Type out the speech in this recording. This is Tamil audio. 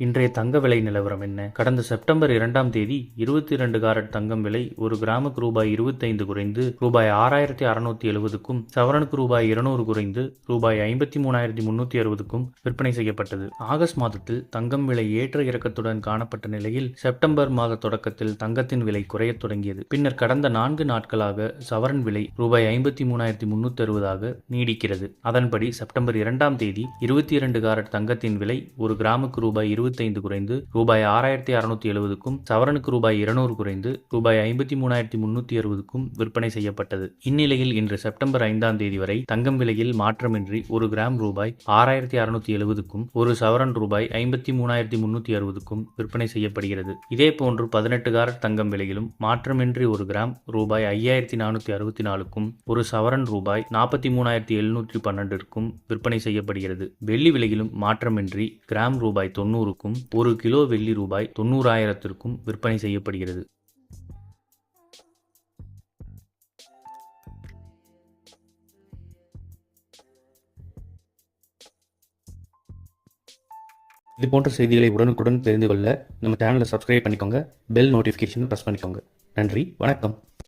இன்றைய தங்க விலை நிலவரம் என்ன? கடந்த செப்டம்பர் இரண்டாம் தேதி இருபத்தி இரண்டு காரட் தங்கம் விலை ஒரு கிராமுக்கு ரூபாய் இருபத்தைந்து குறைந்து ரூபாய் ஆறாயிரத்தி அறுநூத்தி எழுபதுக்கும் சவரனுக்கு ரூபாய் இருநூறு குறைந்து ரூபாய் ஐம்பத்தி மூணாயிரத்தி முன்னூத்தி அறுபதுக்கும் விற்பனை செய்யப்பட்டது. ஆகஸ்ட் மாதத்தில் தங்கம் விலை ஏற்ற இறக்கத்துடன் காணப்பட்ட நிலையில் செப்டம்பர் மாத தொடக்கத்தில் தங்கத்தின் விலை குறையத் தொடங்கியது. பின்னர் கடந்த நான்கு நாட்களாக சவரன் விலை ரூபாய் ஐம்பத்தி மூணாயிரத்தி முன்னூத்தி அறுபதாக நீடிக்கிறது. அதன்படி செப்டம்பர் இரண்டாம் தேதி இருபத்தி இரண்டு காரட் தங்கத்தின் விலை ஒரு கிராமுக்கு ரூபாய் இருபது இருபத்தைந்து குறைந்து ரூபாய் ஆறாயிரத்தி அறுநூத்தி எழுபதுக்கும் சவரனுக்கு ரூபாய் இருநூறு குறைந்து ரூபாய் ஐம்பத்தி மூணாயிரத்தி முன்னூத்தி அறுபதுக்கும் விற்பனை செய்யப்பட்டது. இந்நிலையில் இன்று செப்டம்பர் ஐந்தாம் தேதி வரை தங்கம் விலையில் மாற்றமின்றி ஒரு கிராம் ரூபாய் ஆறாயிரத்தி அறுநூத்தி எழுபதுக்கும் ஒரு சவரன் ரூபாய் ஐம்பத்தி மூணாயிரத்தி முன்னூத்தி அறுபதுக்கும் விற்பனை செய்யப்படுகிறது. இதேபோன்று பதினெட்டு காரட் தங்கம் விலையிலும் மாற்றமின்றி ஒரு கிராம் ரூபாய் ஐயாயிரத்தி நானூத்தி அறுபத்தி நாலுக்கும் ஒரு சவரன் ரூபாய் நாற்பத்தி மூணாயிரத்தி எழுநூற்றி பன்னெண்டிற்கும் விற்பனை செய்யப்படுகிறது. வெள்ளி விலையிலும் மாற்றமின்றி கிராம் ரூபாய் தொண்ணூறு ரூபாய்க்கும் ஒரு கிலோ வெள்ளி ரூபாய் தொண்ணூறாயிரத்திற்கும் விற்பனை செய்யப்படுகிறது. இது போன்ற செய்திகளை உடனுக்குடன் தெரிந்து கொள்ள நம்ம சேனலை சப்ஸ்கிரைப் பண்ணிக்கோங்க. பெல் நோட்டிஃபிகேஷன் ப்ரெஸ் பண்ணிக்கோங்க. நன்றி வணக்கம்.